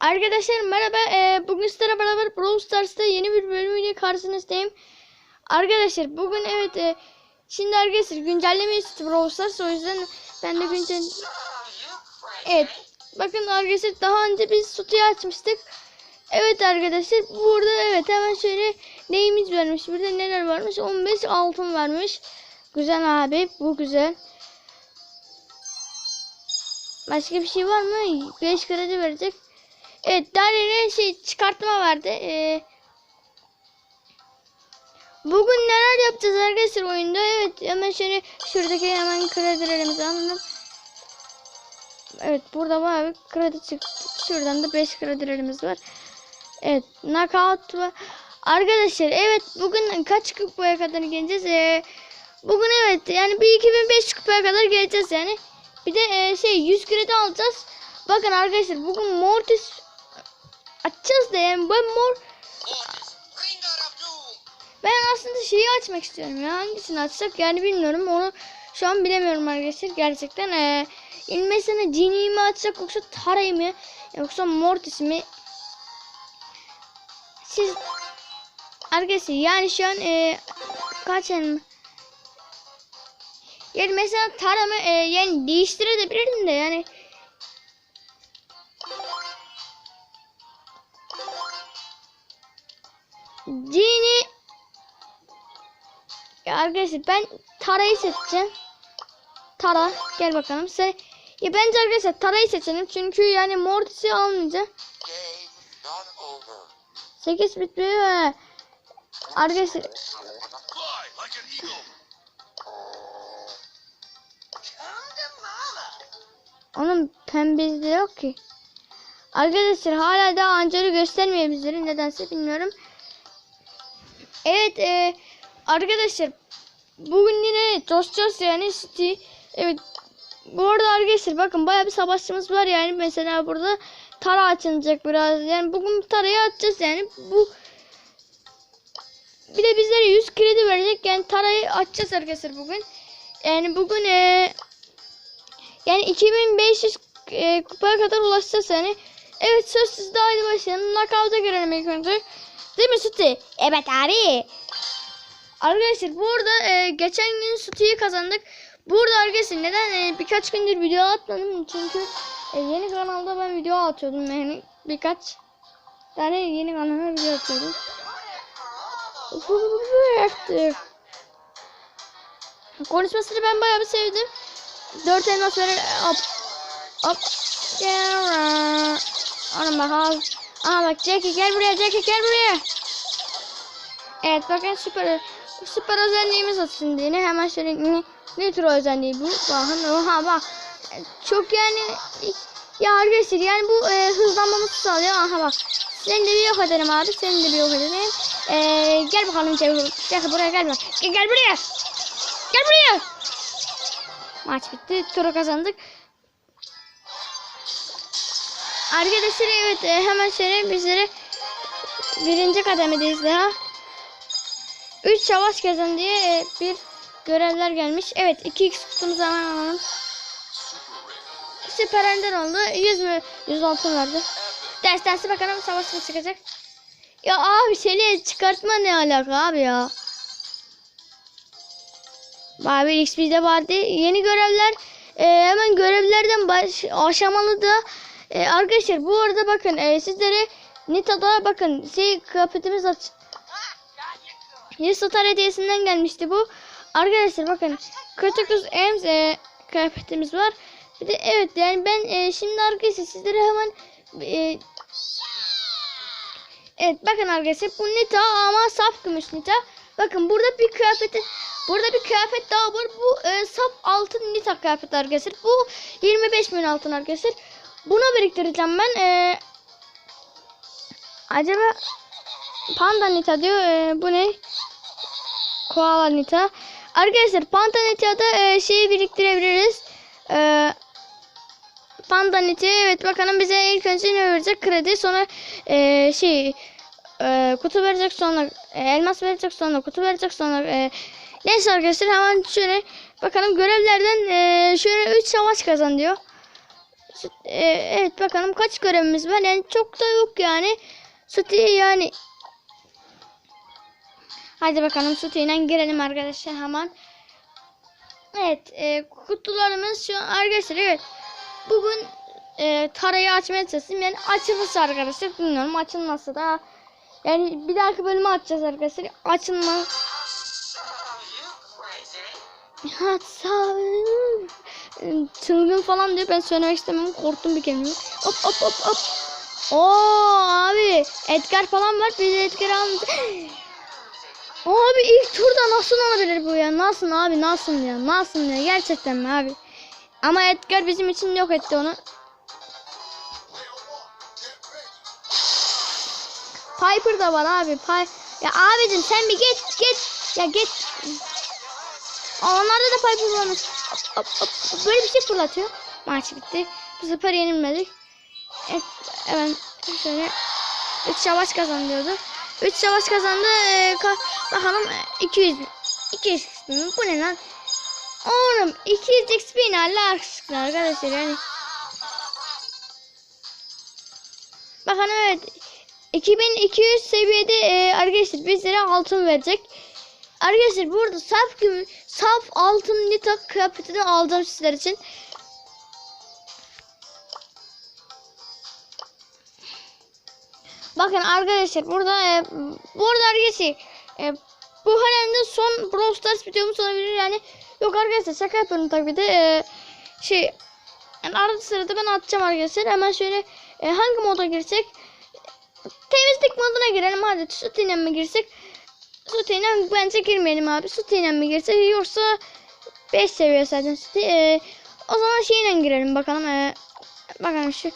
Arkadaşlar merhaba. Ee, bugün sizlerle beraber Brawl Stars'ta yeni bir bölümüyle karşınızdayım. Arkadaşlar bugün evet e, şimdi arkadaşlar güncelleme istiyor Brawl Stars o yüzden ben de güncel Evet. Bakın arkadaşlar daha önce biz sutuyu açmıştık. Evet arkadaşlar burada evet hemen şöyle neyimiz vermiş. Burada neler varmış? 15 altın vermiş. Güzel abi bu güzel. Başka bir şey var mı? 5 kredi verecek. Evet Darya'ya şey çıkartma verdi. Ee, bugün neler yapacağız arkadaşlar oyunda? Evet hemen şöyle şuradaki hemen kredilerimizi alalım. Evet burada bayağı bir kredi çıktı. Şuradan da 5 kredilerimiz var. Evet knockout var. Arkadaşlar evet bugün kaç kupaya kadar geleceğiz? Ee, bugün evet yani bir 2005 kupaya kadar geleceğiz yani. Bir de e, şey 100 kredi alacağız. Bakın arkadaşlar bugün Mortis açacağız da yani ben mor ben aslında şeyi açmak istiyorum ya hangisini açsak yani bilmiyorum onu şu an bilemiyorum arkadaşlar gerçekten ee, ilmesine Genie'yi mi açsak yoksa Tara'yı mı yoksa Mortis mi? Siz arkadaşlar yani şu an ee, kaç yani yani mesela Tara'mı ee, yani değiştirebilirdim de yani ya arkadaşlar ben Tara'yı seçeceğim. Tara gel bakalım. Sen ya bence arkadaşlar Tara'yı seçelim çünkü yani Mortis'i almayacağım. 8 bit ve arkadaşlar onun pembesi yok ki. Arkadaşlar hala daha Angel'ı göstermiyor bizlere nedense bilmiyorum. Evet e, arkadaşlar bugün yine coşacağız yani City. Evet. Bu arada arkadaşlar bakın bayağı bir savaşçımız var yani. Mesela burada Tara açılacak biraz. Yani bugün Tara'yı açacağız yani. Bu bir de bizlere 100 kredi verecek. Yani Tara'yı açacağız arkadaşlar bugün. Yani bugün e, yani 2500 e, kupaya kadar ulaşacağız yani. Evet söz sizde. Haydi başlayalım. Knockout'a girelim ilk önce. Değil mi Suti? Evet abi Arkadaşlar burada e, geçen gün Suti'yi kazandık. Burada arkadaşlar neden e, birkaç gündür video atmadım çünkü e, yeni kanalda ben video atıyordum yani birkaç tane yeni kanala video atıyordum. Konuşmasını ben bayağı bir sevdim. Dört elmas verir. Hop. Hop. Ana bakalım. Aha bak Jackie gel buraya Jackie gel buraya. Evet bakın süper süper özelliğimiz olsun diye hemen şöyle ne, ne tür özelliği bu? Bakın oha bak çok yani ya arkadaşlar yani bu e, hızlanmamızı sağlıyor. Aha bak seni de bir yok ederim abi seni de bir yok ederim. E, gel bakalım Jackie, Jackie buraya gel bak. Gel, gel buraya. Gel buraya. Maç bitti. Turu kazandık. Arkadaşlar evet e, hemen şöyle bizlere birinci kademedeyiz daha. 3 savaş kazan diye e, bir görevler gelmiş. Evet 2x kutumuzu hemen alalım. Süper ender oldu. 100 mü? 100 altın verdi. Ders dersi bakalım savaş mı çıkacak. Ya abi seni çıkartma ne alaka abi ya. Abi XP'de vardı. Yeni görevler e, hemen görevlerden baş, aşamalı da e, arkadaşlar bu arada bakın e, sizlere Nita'da bakın şey kıyafetimiz aç 100 star hediyesinden gelmişti bu. Arkadaşlar bakın kötü kız Ems e, kıyafetimiz var. Bir de evet yani ben e, şimdi arkadaşlar sizlere hemen e, Evet bakın arkadaşlar bu Nita ama saf gümüş Nita. Bakın burada bir kıyafeti Burada bir kıyafet daha var. Bu e, saf altın Nita kıyafeti arkadaşlar. Bu 25 bin altın arkadaşlar. Buna biriktireceğim ben. E, acaba Panda Nita diyor. E, bu ne? Koala Nita. Arkadaşlar Panda Nita'da e, şeyi biriktirebiliriz. E, Panda Nita evet bakalım bize ilk önce ne verecek? Kredi sonra e, şey e, kutu verecek sonra e, elmas verecek sonra kutu verecek sonra e, neyse arkadaşlar hemen şöyle bakalım görevlerden e, şöyle 3 savaş kazan diyor. E, evet bakalım kaç görevimiz var. Yani çok da yok yani. Sütü yani. Hadi bakalım sütüyle girelim arkadaşlar hemen. Evet e, kutularımız şu an arkadaşlar evet. Bugün e, tarayı açmaya çalışayım. Yani açılırsa arkadaşlar bilmiyorum açılmazsa da yani bir dahaki bölümü açacağız arkadaşlar. Açılma. Çılgın falan diyor. Ben söylemek istemem. Korktum bir kelime. Hop hop hop hop. Oo abi. Edgar falan var. Biz Edgar'ı almayacağız. Abi ilk turda nasıl olabilir bu ya? Nasıl abi nasıl ya? Nasıl ya? Gerçekten mi abi? Ama Edgar bizim için yok etti onu. Piper da var abi. Py ya abicim sen bir git git. Ya. Aa, Onlarda da Piper varmış. Hop, hop. Böyle bir şey fırlatıyor. Maç bitti. Bu sefer yenilmedik. Evet, evet şöyle 3 savaş kazanıyordu. 3 savaş kazandı. Ee, ka- bakalım e, 200 bin. 200 XP mi? Bu ne lan? Oğlum 200 XP ne aşkına arkadaşlar yani. Bakalım evet. 2200 seviyede e, arkadaşlar bizlere altın verecek. Arkadaşlar burada saf gümüş, saf altın nita kıyafetini aldım sizler için. Bakın arkadaşlar burada e, burada arkadaşlar e, bu herhalde son Brawl Stars videomuz olabilir. Yani. Yok arkadaşlar şaka yapıyorum tabii de. E, şey yani arada sırada ben atacağım arkadaşlar. Hemen şöyle e, hangi moda girsek temizlik moduna girelim. Hadi süt mi girsek? Süt iğnem bence girmeyelim abi. Süt mi girsek? Yoksa 5 seviyor zaten sütü e, o zaman şeyle girelim bakalım. E, bakalım şu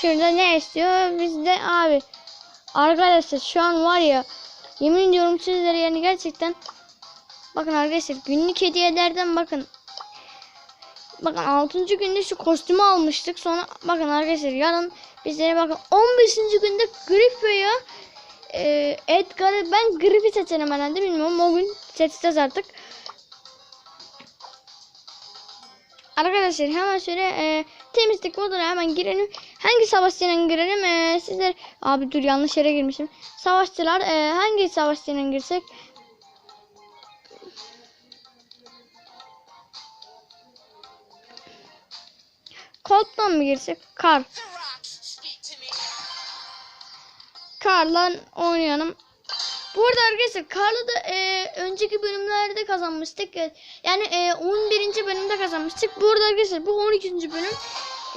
şurada ne istiyor? Bizde abi arkadaşlar şu an var ya yemin ediyorum sizlere yani gerçekten bakın arkadaşlar günlük hediyelerden bakın Bakın 6. günde şu kostümü almıştık. Sonra bakın arkadaşlar yarın bizlere bakın 15. günde veya e, Edgar'ı ben gripi seçerim herhalde bilmiyorum. O gün seçeceğiz artık. Arkadaşlar hemen şöyle e, temizlik moduna hemen girelim. Hangi savaşçıyla girelim? E, sizler abi dur yanlış yere girmişim. Savaşçılar e, hangi savaşçıyla girsek? Colt'tan mı girsek? Kar. Kar'la oynayalım. Bu arada arkadaşlar Kar'la da e, önceki bölümlerde kazanmıştık. Yani e, 11. bölümde kazanmıştık. Bu arada arkadaşlar bu 12. bölüm.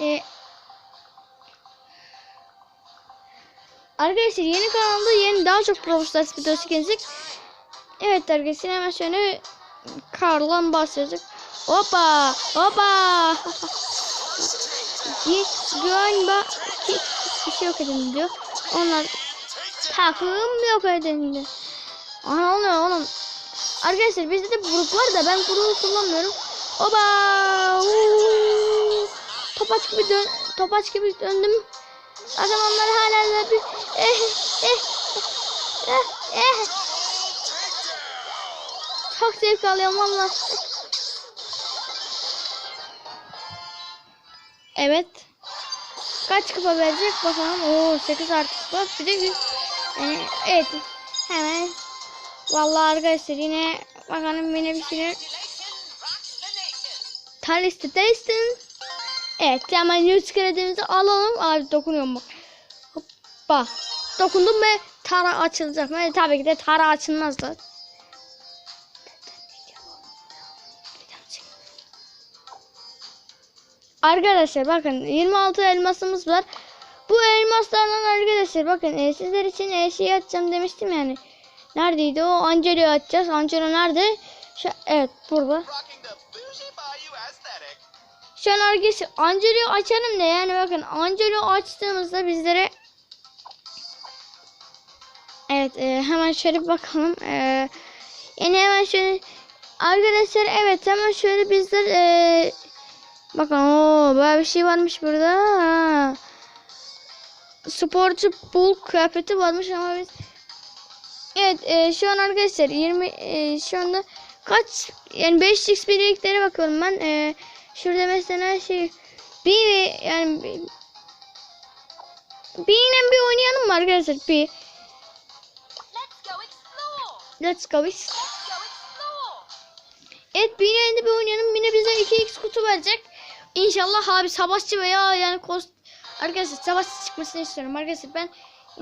E, arkadaşlar yeni kanalda yeni daha çok Brawl Stars gelecek. Evet arkadaşlar hemen şöyle Kar'la bahsedecek. Hoppa hoppa. Git galiba bir şey yok edin diyor. Onlar takım yok edildi. Ana oluyor oğlum. Arkadaşlar bizde de buruk var da ben buruğu kullanmıyorum. Oba! Topaç gibi dön topaç gibi döndüm. Bakın onlar hala da bir eh eh eh eh. Çok zevk alıyorum valla. Evet. Kaç kupa verecek bakalım. Oo 8 artık bak bir de. Yani, evet. Hemen. Vallahi arkadaşlar yine bakalım yine bir şeyler. Talisti testin. Evet hemen 100 kredimizi alalım. Abi dokunuyorum bak. Hoppa. Dokundum ve tara açılacak. Ve tabii ki de tara açılmaz da. Arkadaşlar bakın 26 elmasımız var. Bu elmaslardan arkadaşlar bakın e, sizler için e, şey açacağım demiştim yani. Neredeydi o? Angelo'yu açacağız. Angelo nerede? Şu, evet burada. Şu an arkadaşlar Angelo'yu açalım da yani bakın Angelo açtığımızda bizlere Evet e, hemen şöyle bir bakalım. E, yani hemen şöyle arkadaşlar evet hemen şöyle bizler e, bakın o böyle bir şey varmış burada. Ha. Sporcu bul kıyafeti varmış ama biz Evet e, şu an arkadaşlar 20 e, şu anda kaç yani 5x birliklere bakıyorum ben. E, şurada mesela şey Bir yani bir, bir bir oynayalım mı arkadaşlar? Bir. Let's go explore. Let's go. Let's go explore. Evet bir yayında bir oynayalım. Yine bize 2x kutu verecek. İnşallah abi savaşçı veya yani kost... Arkadaşlar savaşçı çıkmasını istiyorum arkadaşlar. Ben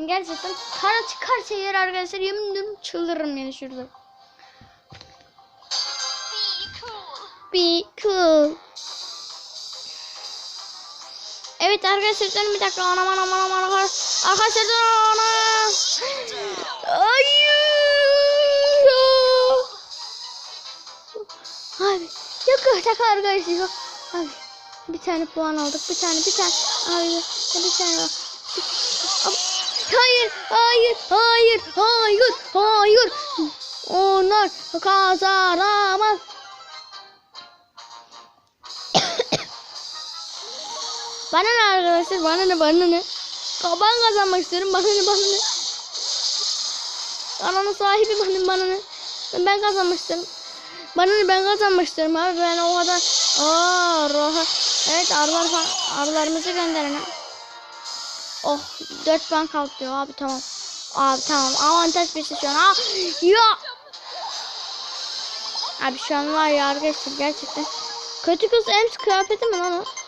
gerçekten kara çıkarsa eğer arkadaşlar yemin ediyorum çıldırırım yani şurada. Be cool. Be cool. Evet arkadaşlar dur bir dakika anam anam anam anam arkadaşlar dur anam. Hayır. Abi yok şaka arkadaşlar yok. Abi bir tane puan aldık bir tane bir tane abi bir tane Hayır hayır hayır hayır hayır. Onlar kazanamaz. Bana ne arkadaşlar? Bana ne? Bana ne? Ben kazanmak istiyorum. Bana ne? Bana ne? Kanalın sahibi benim bana ne? Ben, kazanmak istiyorum. Bana ne? Ben kazanmak istiyorum abi. Ben o kadar... Aa, roha. Evet arılar. Arılarımızı gönderelim. Oh 4 puan kaldı diyor abi tamam. Abi tamam avantaj bir şey şu an. Aa, ya. Abi şu an var ya arkadaşlar gerçekten. Kötü kız Ems kıyafeti mi lan o?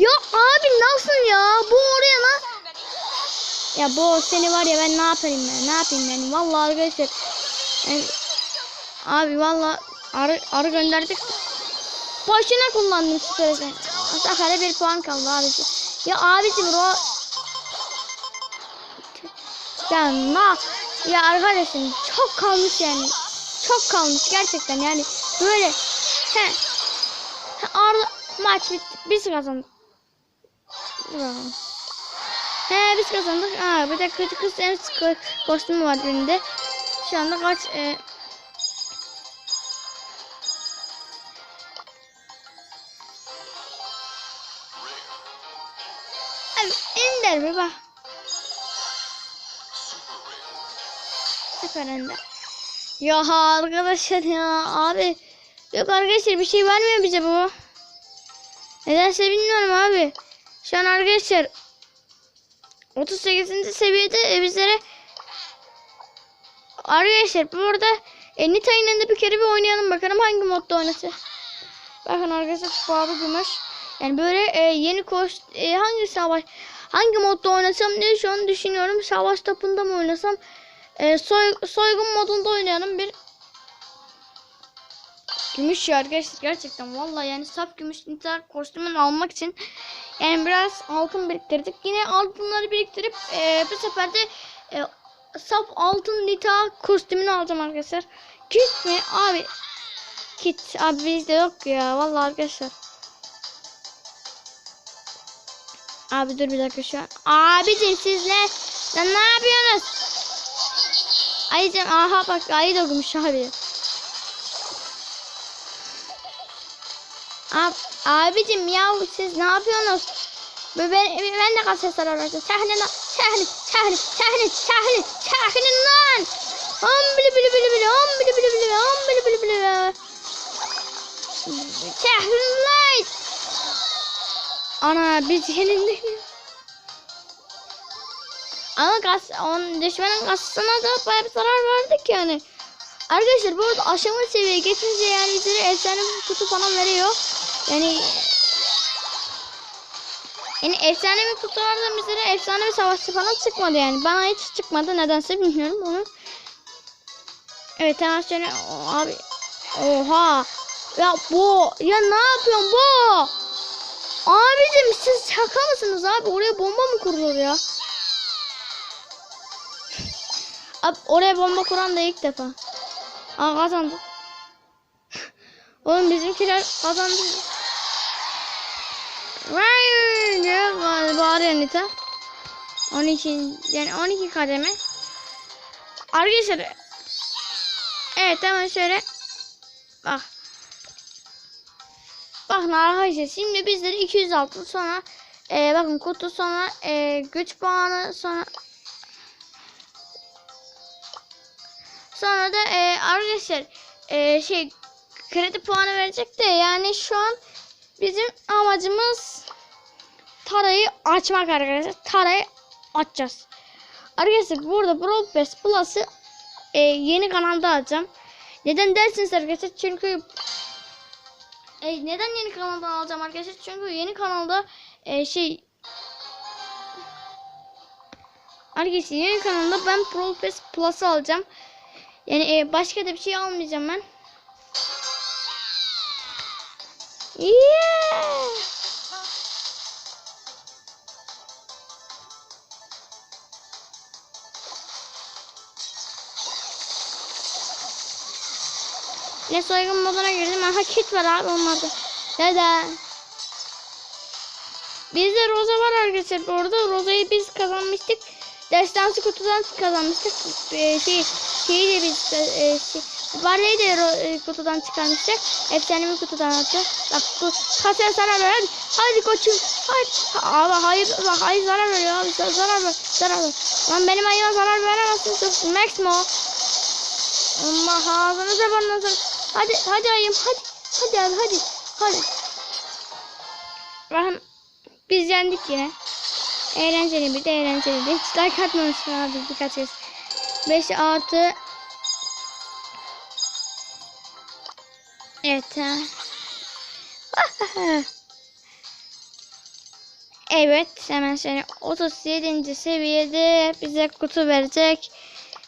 Ya abi nasıl ya? Bu oraya lan. Ya bu seni var ya ben ne yapayım ben? Ne yapayım yani? Vallahi arkadaşlar. Yani, abi vallahi arı, arı gönderdik. Boşuna kullandım süpersen. Sakarya bir puan kaldı abisi. Ya abicim o ya na ya arkadaşım çok kalmış yani. Çok kalmış gerçekten yani. Böyle he. Arda maç bitti. Biz kazandık. Bakalım. He biz kazandık. Aa, bir de kötü kız sıkı kostümü var birinde. Şu anda kaç e... Abi ender bir bak. Süper ender. Ya arkadaşlar ya abi. Yok arkadaşlar bir şey vermiyor bize bu. Nedense bilmiyorum abi. Şu an arkadaşlar 38. seviyede e, bizlere Arkadaşlar burada e, Nita'yla bir kere bir oynayalım bakalım hangi modda oynatır. Bakın arkadaşlar pahalı gümüş. Yani böyle e, yeni kost e, hangi savaş hangi modda oynasam diye şu an düşünüyorum. Savaş topunda mı oynasam? E, soy, soygun modunda oynayalım bir. Gümüş ya arkadaşlar gerçekten vallahi yani saf gümüş Nita kostümünü almak için yani biraz altın biriktirdik. Yine altınları biriktirip e, bu sefer de e, saf altın Nita kostümünü alacağım arkadaşlar. Kit mi? Abi kit abi bizde yok ya vallahi arkadaşlar. Abi dur bir dakika şu an. Abicim siz ne? Lan ne yapıyorsunuz? Ayıcım aha bak ayı da abi. Ab, abicim ya siz ne yapıyorsunuz? Ben, ben, de kaset ararım. Sahne lan. Sahne, sahne, sahne, sahne, sahne lan. Om bili bili bili bili, om bili bili bili, om bili bili bili. Sahne lan. Ana biz yenildik. Ama gaz, on, düşmanın kasasına da bayağı bir zarar verdik yani. Arkadaşlar bu arada aşama seviyeye geçince yani bizlere efsane kutu falan veriyor. Yani yani efsane bir kutulardan bizlere efsane bir savaşçı falan çıkmadı yani. Bana hiç çıkmadı nedense bilmiyorum onu. Evet hemen şöyle o, abi. Oha. Ya bu ya ne yapıyorsun bu? Abicim siz şaka mısınız abi? Oraya bomba mı kurulur ya? Abi oraya bomba kuran da ilk defa. Aa kazandı. Oğlum bizimkiler kazandı. Diyor bağırıyor Nita. 12 yani 12 kademe. Arkadaşlar Evet hemen şöyle bak Bakın arkadaşlar şimdi bizleri 200 altın sonra e, bakın kutu sonra e, güç puanı sonra Sonra da e, arkadaşlar e, şey kredi puanı verecek de yani şu an bizim amacımız tarayı açmak arkadaşlar. Tarayı açacağız. Arkadaşlar burada Brawl Pass Plus'ı e, yeni kanalda alacağım. Neden dersiniz arkadaşlar? Çünkü e, neden yeni kanaldan alacağım arkadaşlar? Çünkü yeni kanalda e, şey Arkadaşlar yeni kanalda ben Brawl Pass Plus'ı alacağım. Yani e, başka da bir şey almayacağım ben. Yeah! Ne soygun moduna girdim. Aha kit var abi olmadı. Dede. Bizde Rosa var arkadaşlar. Bu arada Rosa'yı biz kazanmıştık. Destansı kutudan kazanmıştık. Ee, şey, şeyi de biz e, şey, Barley'i de e, kutudan çıkarmıştık. Efsanevi kutudan attı. Bak bu kasaya zarar ver. Hadi, koçum. Hadi. Ha, Abi hayır bak hayır zarar veriyor abi. Zarar zarar ver. Zarar ver. Lan benim ayıma zarar veremezsin. Max mi o? Allah ağzınıza burnunuz'a. Hadi hadi ayım hadi. Hadi abi hadi. Hadi. Bakın biz yendik yine. Eğlenceli bir de eğlenceliydi. Hiç like atmamışsın abi birkaç kez. 5 artı Evet. evet hemen şöyle 37. seviyede bize kutu verecek.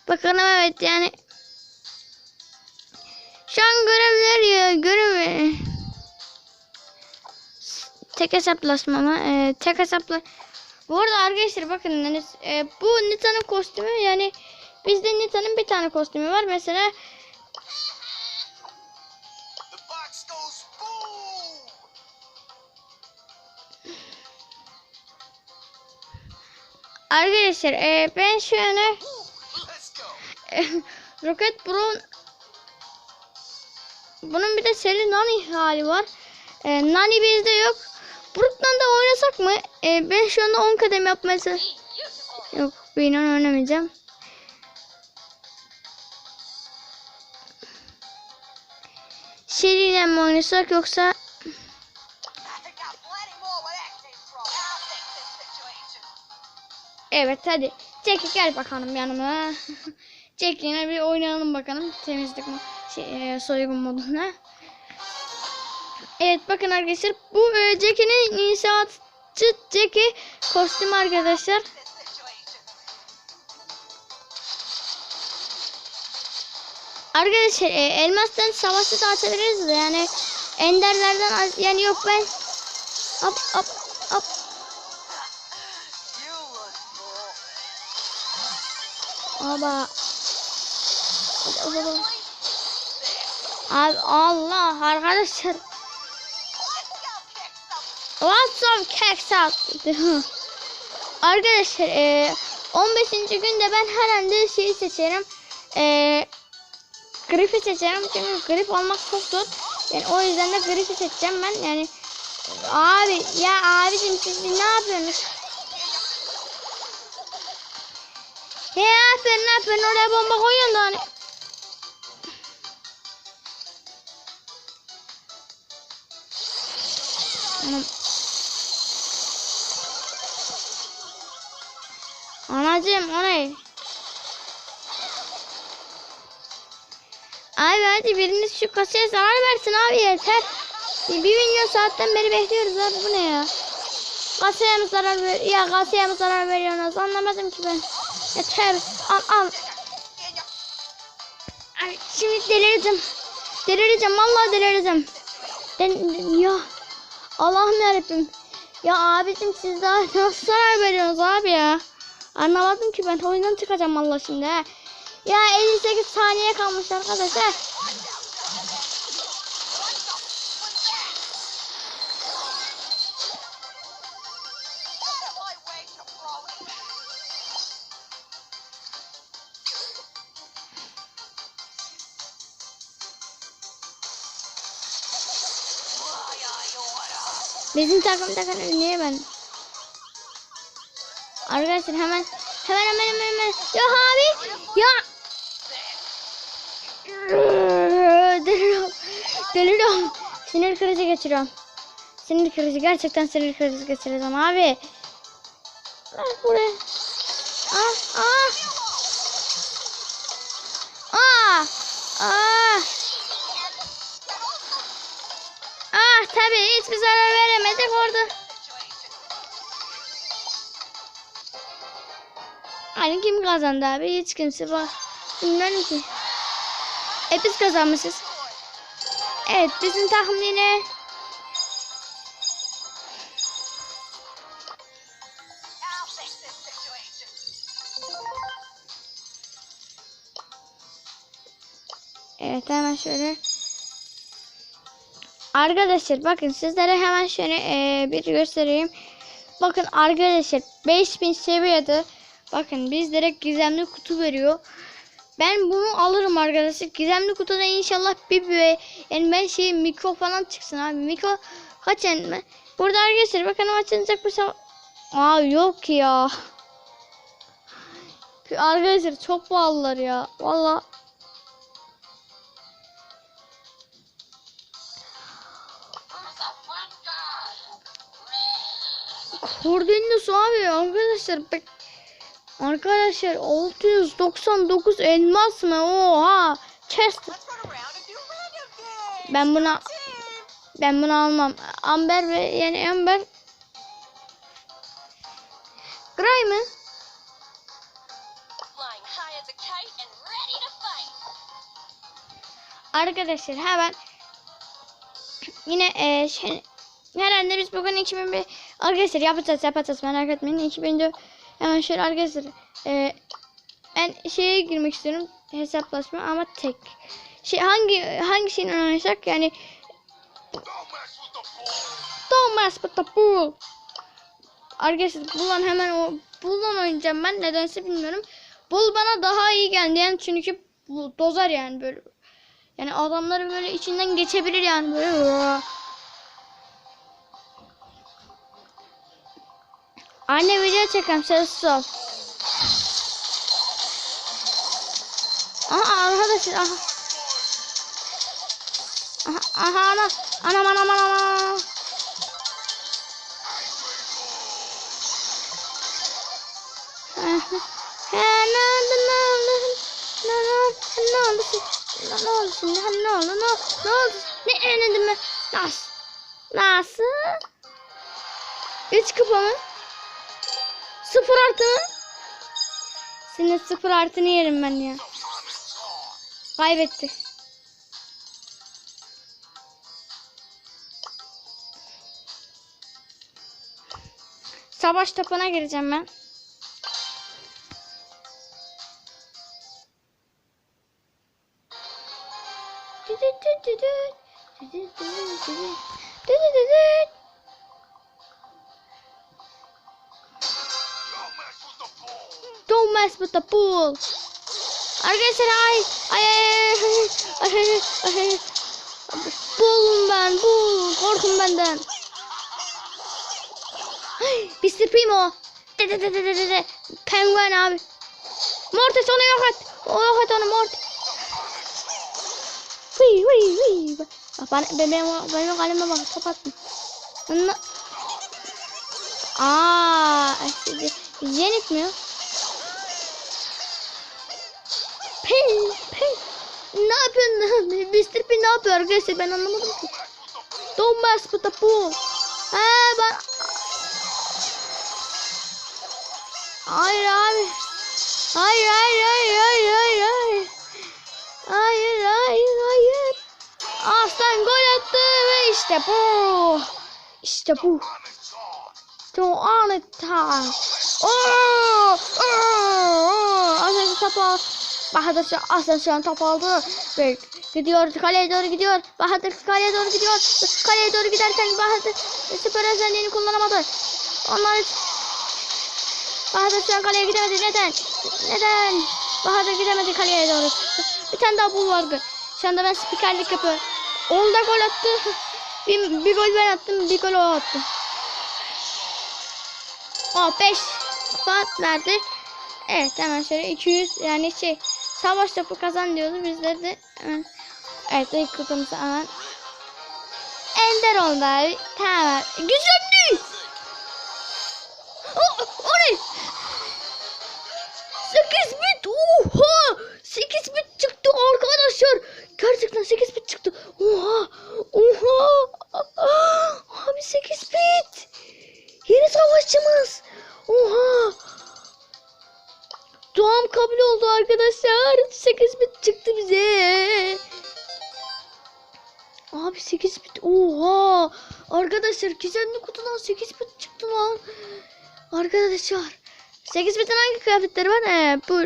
Bakalım evet yani şu an görevler ya görev tek hesaplaşma mı? Ee, tek hesapla bu arada arkadaşlar bakın yani, e, bu Nita'nın kostümü yani bizde Nita'nın bir tane kostümü var mesela arkadaşlar e, ben şu an! Rocket Brown bunun bir de seri Nani hali var. E, Nani bizde yok. Brook'tan da oynasak mı? E, ben şu anda 10 kadem Beautiful. Yok bir inan oynamayacağım. Seriyle mi oynasak yoksa Evet hadi. Jackie gel bakalım yanıma. Jackie'yle bir oynayalım bakalım. Temizlik mi? Şey, e, soygun moduna. Evet bakın arkadaşlar. Bu e, Jackie'nin inşaatçı Jackie kostümü arkadaşlar. Arkadaşlar e, elmastan savaşı da açabiliriz de yani enderlerden yani yok ben hop hop cool. Aba. Abi Allah arkadaşlar. What's up out? Arkadaşlar e, 15. günde ben herhalde şeyi seçerim. E, gripi seçerim. Çünkü grip olmak çok zor. Yani o yüzden de gripi seçeceğim ben. Yani abi ya abicim siz ne yapıyorsunuz? Ya aferin aferin oraya bomba koyuyorsun da hani. Anam. Anacığım o ne? Abi hadi biriniz şu kasaya zarar versin abi yeter. Bir milyon saatten beri bekliyoruz abi bu ne ya? Kasaya mı zarar ver? Ya kasaya mı zarar veriyorsunuz? Anlamadım ki ben. Yeter. Al al. Ay, şimdi delireceğim. Delireceğim. Vallahi delireceğim. Den ya. Allah'ım yarabbim. Ya abicim siz daha nasıl zarar veriyorsunuz abi ya? Anlamadım ki ben oyundan çıkacağım Allah şimdi ha. Ya 58 saniye kalmış arkadaşlar. Bizim takım takım ünlüye ben. Arkadaşlar hemen hemen hemen hemen hemen. Ya abi ya. Deliriyorum. Deliriyorum. Sinir krizi geçiriyorum. Sinir krizi gerçekten sinir krizi geçireceğim abi. Bırak buraya. Kazandı abi? Hiç kimse var. Bilmiyorum ki. E biz kazanmışız. Evet bizim situation. Evet hemen şöyle. Arkadaşlar bakın sizlere hemen şöyle eee, bir göstereyim. Bakın arkadaşlar 5000 seviyede bakın bizlere gizemli kutu veriyor. Ben bunu alırım arkadaşlar. Gizemli kutuda inşallah bir bir yani ben şey mikro falan çıksın abi. Mikro kaç elma? Burada arkadaşlar bakın açılacak bir şey. Aa yok ya. Arkadaşlar çok pahalılar ya. Vallahi Koordinus abi arkadaşlar bak Arkadaşlar 699 elmas mı? Oha! Chest. Ben buna ben bunu almam. Amber ve yani Amber Gray. Arkadaşlar hemen yine e, şey, herhalde biz bugün 2001 arkadaşlar yapacağız yapacağız merak etmeyin 2004 hemen şöyle arkadaşlar e, ben şeye girmek istiyorum hesaplaşma ama tek şey hangi hangi şeyin oynayacak yani. Don't mess with the pool arkadaşlar bulan hemen o bulan oynayacağım ben nedense bilmiyorum bul bana daha iyi geldi yani çünkü bu dozar yani böyle yani adamları böyle içinden geçebilir yani böyle. Anne video çekem sessiz ol. Aha arkadaşlar aha. Aha, aha ana. Anam anam anam anam. Ne oldu şimdi? Ha, ne oldu? Ne, ne oldu? Ne eğlendim ben? Nasıl? Nasıl? Üç kupa mı? Sıfır artı? Senin sıfır artını yerim ben ya. Kaybetti. Savaş topuna gireceğim ben. With the pool. Arkadaşlar ay ay ay ay ay ay Bulun ben bul korkun benden. Mr. Primo. De de de de de de. Penguen abi. Mortis onu yok et. O yok et onu Mortis. Vıy vıy vıy. Ben, benim, benim kaleme bak top attım. Onunla... Aaa. Zenit mi pey. Ne yapıyorsun? Mr. P ne yapıyor arkadaşlar ben anlamadım ki. Don't mess with the pool. Ha ben... Hayır abi. Hayır hayır hayır hayır hayır hayır. Hayır hayır hayır. Aslan gol attı ve işte bu. İşte bu. Don't on it time. Oo! Oo! Aslan topu. Bahadır şu Aslan şu an top aldı. Ve gidiyor kaleye doğru gidiyor. Bahadır kaleye doğru gidiyor. Kaleye doğru giderken Bahadır süper özelliğini kullanamadı. Onlar Bahadır şu an kaleye gidemedi. Neden? Neden? Bahadır gidemedi kaleye doğru. Bir tane daha bul vardı. Şu anda ben spikerlik yapıyorum. Onda gol attı. Bir, bir gol ben attım. Bir gol o attı. O 5 puan verdi. Evet hemen şöyle 200 yani şey savaş topu kazan diyordu. Bizler de hemen evet ilk kutumuz hemen. ender oldu abi. Tamam. Güzel O, o ne? 8 bit. Oha! 8 bit çıktı arkadaşlar. Gerçekten 8 bit çıktı. Oha! Oha! Abi 8 bit. Yeni savaşçımız. Oha! Doğum kabul oldu arkadaşlar. 8 bit çıktı bize. Abi 8 bit. Oha! Arkadaşlar gizemli kutudan 8 bit çıktı lan. Arkadaşlar 8 bitin hangi kıyafetleri var? Ee, bu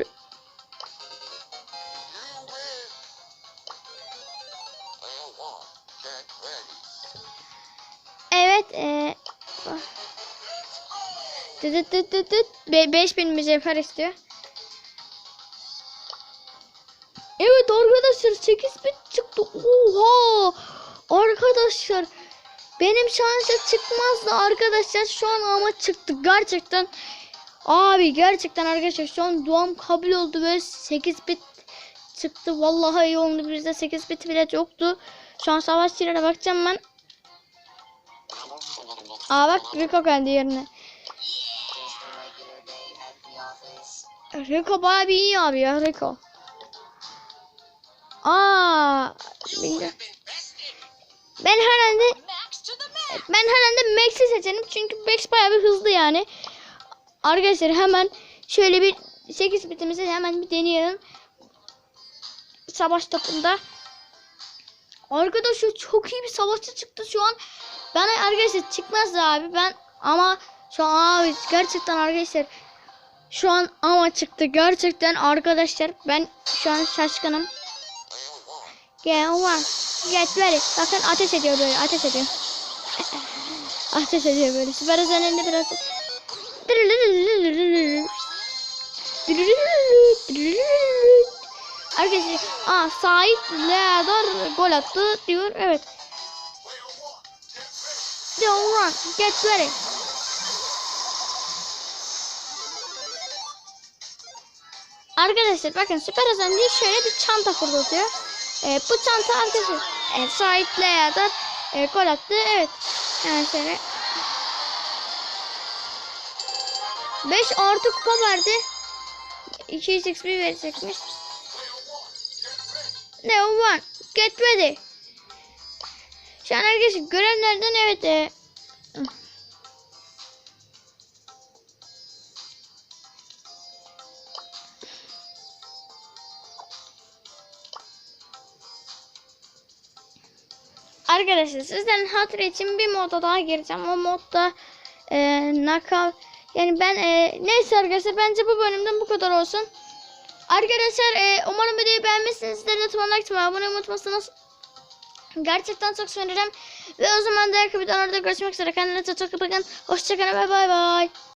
evet ee, dıt dıt dıt dıt dıt. Be 5000 mücevher istiyor. Evet arkadaşlar 8 bit çıktı. Oha! Arkadaşlar benim şansa çıkmazdı arkadaşlar şu an ama çıktı gerçekten. Abi gerçekten arkadaşlar şu an duam kabul oldu ve 8 bit çıktı. Vallahi iyi oldu bizde 8 bit bile yoktu. Şu an savaşçılara bakacağım ben. Aa bak Rico geldi yerine. Rico bayağı iyi abi ya Rico. Aa, bilmiyorum. Ben herhalde ben herhalde Max'i seçerim çünkü Max bayağı bir hızlı yani. Arkadaşlar hemen şöyle bir 8 bitimizi hemen bir deneyelim. Savaş topunda. Arkadaşlar çok iyi bir savaşçı çıktı şu an. Bana arkadaşlar çıkmazdı abi ben ama şu an abi gerçekten arkadaşlar şu an ama çıktı gerçekten arkadaşlar ben şu an şaşkınım. Gel var. Get ready. Bakın ateş ediyor böyle ateş ediyor. ateş ediyor böyle. Süper özelliğinde biraz. Arkadaşlar aa Sait Leadar gol attı diyor. Evet. Don't run. Get ready. Arkadaşlar bakın süper özelliği şöyle bir çanta fırlatıyor. Ee, bu çanta arkadaşlar e, Sait Leadar e, gol attı. Evet. Yani şöyle 5 artı kupa verdi. 200 XP verecekmiş. Ne o var? Get ready. Şu an arkadaşlar görevlerden evet. E, Arkadaşlar sizlerin hatırı için bir moda daha gireceğim. O modda e, knockout yani ben e, neyse arkadaşlar bence bu bölümden bu kadar olsun. Arkadaşlar e, umarım videoyu beğenmişsiniz. Sizlerin de tıklamak için abone olmayı gerçekten çok sevinirim. Ve o zaman diğer videolarda görüşmek üzere. Kendinize çok iyi bakın. Hoşçakalın ve bay bay.